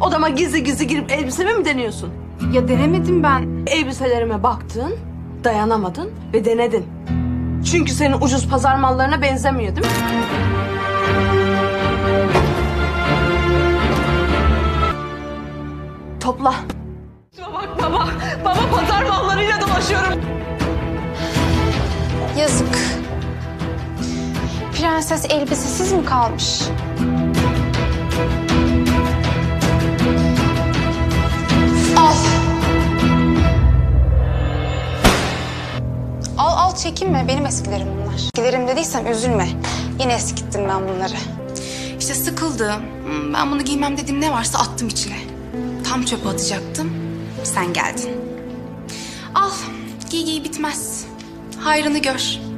Odama gizli gizli girip elbisemi mi deniyorsun? Ya denemedim ben. Elbiselerime baktın, dayanamadın ve denedin. Çünkü senin ucuz pazar mallarına benzemiyor değil mi? Topla. Bak baba, baba pazar mallarıyla dolaşıyorum. Prenses elbisesiz mi kalmış? Al. Al al çekinme benim eskilerim bunlar. Eskilerim dediysem üzülme. Yine eskittim ben bunları. İşte sıkıldım. Hmm, Ben bunu giymem dediğim ne varsa attım içine. Tam çöpe atacaktım. Sen geldin. Al giy giy bitmez. Hayrını gör.